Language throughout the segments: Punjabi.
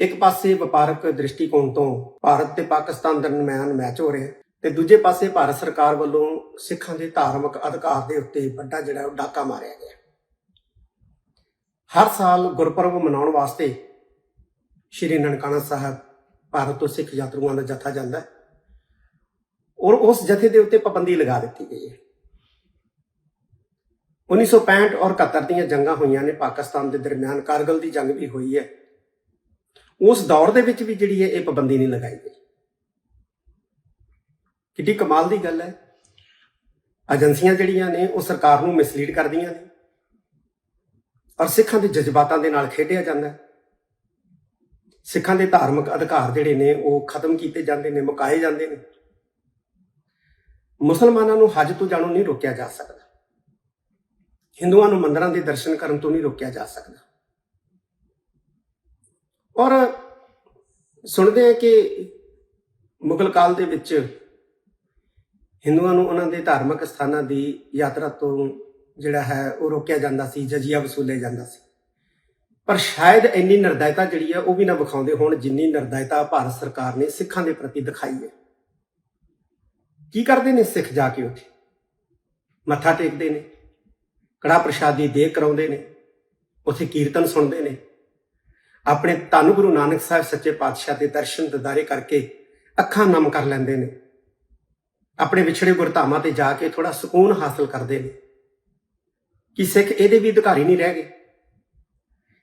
ਇੱਕ ਪਾਸੇ ਵਪਾਰਕ ਦ੍ਰਿਸ਼ਟੀਕੋਣ ਤੋਂ ਭਾਰਤ ਤੇ ਪਾਕਿਸਤਾਨ ਦਰਮਿਆਨ ਮੈਚ ਹੋ ਰਿਹਾ ਹੈ ਤੇ ਦੂਜੇ ਪਾਸੇ ਭਾਰਤ ਸਰਕਾਰ ਵੱਲੋਂ ਸਿੱਖਾਂ ਦੇ ਧਾਰਮਿਕ ਅਧਿਕਾਰ ਦੇ ਉੱਤੇ ਵੱਡਾ ਜਿਹੜਾ ਉਹ ਡਾਕਾ ਮਾਰਿਆ ਗਿਆ ਹਰ ਸਾਲ ਗੁਰਪੁਰਬ ਮਨਾਉਣ ਵਾਸਤੇ ਸ਼੍ਰੀ ਨਨਕਾਣਾ ਸਾਹਿਬ ਭਾਰਤ ਤੋਂ ਸਿੱਖ ਯਾਤਰੂਆਂ ਦਾ ਜਥਾ ਜਾਂਦਾ ਹੈ ਔਰ ਉਸ ਜਥੇ ਦੇ ਉੱਤੇ ਪਾਬੰਦੀ ਲਗਾ ਦਿੱਤੀ ਗਈ ਹੈ। 1965 ਔਰ 71 ਦੀਆਂ ਜੰਗਾਂ ਹੋਈਆਂ ਨੇ ਪਾਕਿਸਤਾਨ ਦੇ ਦਰਮਿਆਨ, ਕਾਰਗਲ ਦੀ ਜੰਗ ਵੀ ਹੋਈ ਹੈ। ਉਸ ਦੌਰ ਦੇ ਵਿੱਚ ਵੀ ਜਿਹੜੀ ਹੈ ਇਹ ਪਾਬੰਦੀ ਨਹੀਂ ਲਗਾਈ ਗਈ। ਕਿੱਡੀ ਕਮਾਲ ਦੀ ਗੱਲ ਹੈ। ਏਜੰਸੀਆਂ ਜਿਹੜੀਆਂ ਨੇ, ਉਹ ਸਰਕਾਰ ਨੂੰ ਮਿਸਲੀਡ ਕਰਦੀਆਂ ਨੇ। ਔਰ ਸਿੱਖਾਂ ਦੇ ਜਜ਼ਬਾਤਾਂ ਦੇ ਨਾਲ ਖੇਡਿਆ ਜਾਂਦਾ ਸਿੱਖਾਂ ਦੇ ਧਾਰਮਿਕ ਅਧਿਕਾਰ ਜਿਹੜੇ ਨੇ, ਉਹ ਖਤਮ ਕੀਤੇ ਜਾਂਦੇ ਨੇ, ਮੁਕਾਏ ਜਾਂਦੇ ਨੇ। ਮੁਸਲਮਾਨਾਂ ਨੂੰ ਹਜ ਤੋਂ ਜਾਣੋਂ ਨਹੀਂ ਰੋਕਿਆ ਜਾ ਸਕਦਾ। ਹਿੰਦੂਆਂ ਨੂੰ ਮੰਦਰਾਂ ਦੇ ਦਰਸ਼ਨ ਕਰਨ ਤੋਂ ਨਹੀਂ ਰੋਕਿਆ ਜਾ ਸਕਦਾ। ਔਰ ਸੁਣਦੇ ਆ ਕਿ ਮੁਗਲ ਕਾਲ ਦੇ ਵਿੱਚ ਹਿੰਦੂਆਂ ਨੂੰ ਉਹਨਾਂ ਦੇ ਧਾਰਮਿਕ ਸਥਾਨਾਂ ਦੀ ਯਾਤਰਾ ਤੋਂ ਜਿਹੜਾ ਹੈ ਉਹ ਰੋਕਿਆ ਜਾਂਦਾ ਸੀ, ਜਜ਼ੀਆ ਵਸੂਲੇ ਜਾਂਦਾ ਸੀ। ਪਰ ਸ਼ਾਇਦ ਇੰਨੀ ਨਿਰਦਇਤਾ ਜਿਹੜੀ ਹੈ ਉਹ ਵੀ ਨਾ ਵਿਖਾਉਂਦੇ ਹੋਣ ਜਿੰਨੀ ਨਿਰਦਇਤਾ ਭਾਰਤ ਸਰਕਾਰ ਨੇ ਸਿੱਖਾਂ ਦੇ ਪ੍ਰਤੀ ਦਿਖਾਈ ਹੈ। ਕੀ ਕਰਦੇ ਨੇ ਸਿੱਖ ਜਾ ਕੇ ਉੱਥੇ? ਮੱਥਾ ਟੇਕਦੇ ਨੇ ਕੜਾ ਪ੍ਰਸ਼ਾਦੀ ਦੇ ਕਰਾਉਂਦੇ ਨੇ, ਉੱਥੇ ਕੀਰਤਨ ਸੁਣਦੇ ਨੇ। ਆਪਣੇ ਧੰਨ ਗੁਰੂ ਨਾਨਕ ਸਾਹਿਬ ਸੱਚੇ ਪਾਤਸ਼ਾਹ ਦੇ ਦਰਸ਼ਨ ਦਿਦਾਰੇ ਕਰਕੇ ਅੱਖਾਂ ਨਮ ਕਰ ਲੈਂਦੇ ਨੇ। ਆਪਣੇ ਵਿਛੜੇ ਗੁਰਧਾਮਾਂ ਤੇ ਜਾ ਕੇ ਥੋੜਾ ਸਕੂਨ ਹਾਸਲ ਕਰਦੇ ਨੇ। ਕਿ ਸਿੱਖ ਇਹਦੇ ਵੀ ਅਧਿਕਾਰੀ ਨਹੀਂ ਰਹਿ ਗਏ?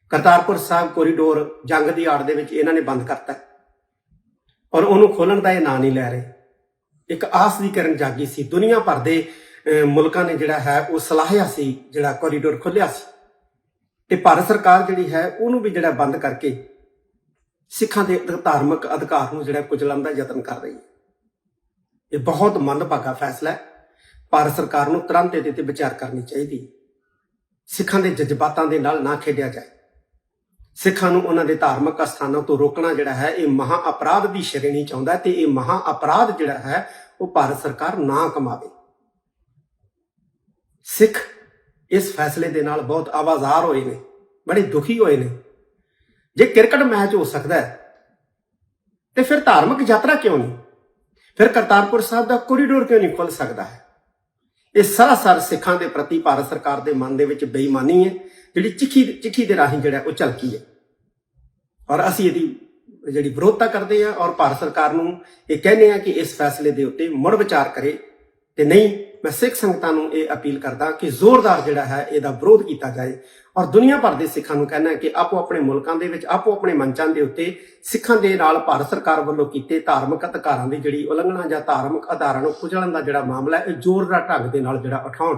ਕਰਤਾਰਪੁਰ ਸਾਹਿਬ ਕੋਰੀਡੋਰ ਜੰਗ ਦੀ ਆੜ ਦੇ ਵਿੱਚ ਇਹਨਾਂ ਨੇ ਬੰਦ ਕਰਤਾ। ਔਰ ਉਹਨੂੰ ਖੋਲਣ ਦਾ ਇਹ ਨਾਂ ਨਹੀਂ ਲੈ ਰਹੇ। ਇੱਕ ਆਸ ਦੀ ਕਿਰਨ ਜਾਗੀ ਸੀ। ਦੁਨੀਆ ਭਰ ਦੇ ਮੁਲਕਾਂ ਨੇ ਜਿਹੜਾ ਹੈ, ਉਹ ਸਲਾਹਿਆ ਸੀ, ਜਿਹੜਾ ਕੋਰੀਡੋਰ ਖੁੱਲਿਆ ਸੀ। ਤੇ ਭਾਰਤ ਸਰਕਾਰ ਜਿਹੜੀ ਹੈ, ਉਹਨੂੰ ਵੀ ਜਿਹੜਾ ਬੰਦ ਕਰਕੇ ਸਿੱਖਾਂ ਦੇ ਧਾਰਮਿਕ ਅਧਿਕਾਰ ਨੂੰ ਜਿਹੜਾ ਕੁਚਲਣ ਦਾ ਯਤਨ ਕਰ ਰਹੀ ਹੈ। ਇਹ ਬਹੁਤ ਮੰਦਭਾਗਾ ਫੈਸਲਾ ਹੈ। ਭਾਰਤ ਸਰਕਾਰ ਨੂੰ ਤੁਰੰਤ ਇਹਦੇ ਤੇ ਵਿਚਾਰ ਕਰਨੀ ਚਾਹੀਦੀ ਹੈ। ਸਿੱਖਾਂ ਦੇ ਜਜ਼ਬਾਤਾਂ ਦੇ ਨਾਲ ਨਾ ਖੇਡਿਆ ਜਾਏ। ਸਿੱਖਾਂ ਨੂੰ ਉਹਨਾਂ ਦੇ ਧਾਰਮਿਕ ਸਥਾਨਾਂ ਤੋਂ ਰੋਕਣਾ ਜਿਹੜਾ ਹੈ, ਇਹ ਮਹਾ ਅਪਰਾਧ ਦੀ ਸ਼੍ਰੇਣੀ ਚ ਆਉਂਦਾ ਤੇ ਇਹ ਮਹਾ ਅਪਰਾਧ ਜਿਹੜਾ ਹੈ, ਉਹ ਭਾਰਤ ਸਰਕਾਰ ਨਾ ਕਮਾਵੇ। ਸਿੱਖ ਇਸ ਫੈਸਲੇ ਦੇ ਨਾਲ ਬਹੁਤ ਆਵਾਜ਼ਾਰ ਹੋਏ ਨੇ, ਬੜੇ ਦੁਖੀ ਹੋਏ ਨੇ। ਜੇ ਕ੍ਰਿਕਟ ਮੈਚ ਹੋ ਸਕਦਾ ਹੈ, ਤੇ ਫਿਰ ਧਾਰਮਿਕ ਯਾਤਰਾ ਕਿਉਂ ਨਹੀਂ? ਫਿਰ ਕਰਤਾਰਪੁਰ ਸਾਹਿਬ ਦਾ ਕੋਰੀਡੋਰ ਕਿਉਂ ਨਹੀਂ ਖੁੱਲ ਸਕਦਾ ਹੈ? ਇਹ ਸਰਾਸਰ ਸਿੱਖਾਂ ਦੇ ਪ੍ਰਤੀ ਭਾਰਤ ਸਰਕਾਰ ਦੇ ਮਨ ਦੇ ਵਿੱਚ ਬੇਈਮਾਨੀ ਹੈ, ਜਿਹੜੀ ਚਿੱਠੀ ਚਿੱਠੀ ਦੇ ਰਾਹੀਂ ਜਿਹੜਾ ਉਹ ਝਲਕੀ ਹੈ। ਔਰ ਅਸੀਂ ਇਹਦੀ ਜਿਹੜੀ ਵਿਰੋਧਤਾ ਕਰਦੇ ਆ ਔਰ ਭਾਰਤ ਸਰਕਾਰ ਨੂੰ ਇਹ ਕਹਿੰਦੇ ਆ ਕਿ ਇਸ ਫੈਸਲੇ ਦੇ ਉੱਤੇ ਮੁੜ ਵਿਚਾਰ ਕਰੇ ਤੇ ਨਹੀਂ ਮੈਂ ਸਿੱਖ ਸੰਗਤਾਂ ਨੂੰ ਇਹ ਅਪੀਲ ਕਰਦਾ ਕਿ ਜ਼ੋਰਦਾਰ ਜਿਹੜਾ ਹੈ ਇਹਦਾ ਵਿਰੋਧ ਕੀਤਾ ਜਾਏ। ਔਰ ਦੁਨੀਆ ਭਰ ਦੇ ਸਿੱਖਾਂ ਨੂੰ ਕਹਿਣਾ ਕਿ ਆਪੋ ਆਪਣੇ ਮੁਲਕਾਂ ਦੇ ਵਿੱਚ, ਆਪੋ ਆਪਣੇ ਮੰਚਾਂ ਦੇ ਉੱਤੇ ਸਿੱਖਾਂ ਦੇ ਨਾਲ ਭਾਰਤ ਸਰਕਾਰ ਵੱਲੋਂ ਕੀਤੇ ਧਾਰਮਿਕ ਅਧਿਕਾਰਾਂ ਦੀ ਜਿਹੜੀ ਉਲੰਘਣਾ ਜਾਂ ਧਾਰਮਿਕ ਆਧਾਰਾਂ ਨੂੰ ਖੁਜਲਣ ਦਾ ਜਿਹੜਾ ਮਾਮਲਾ ਹੈ, ਇਹ ਜ਼ੋਰਦਾਰ ਢੰਗ ਦੇ ਨਾਲ ਜਿਹੜਾ ਉਠਾਉਣ।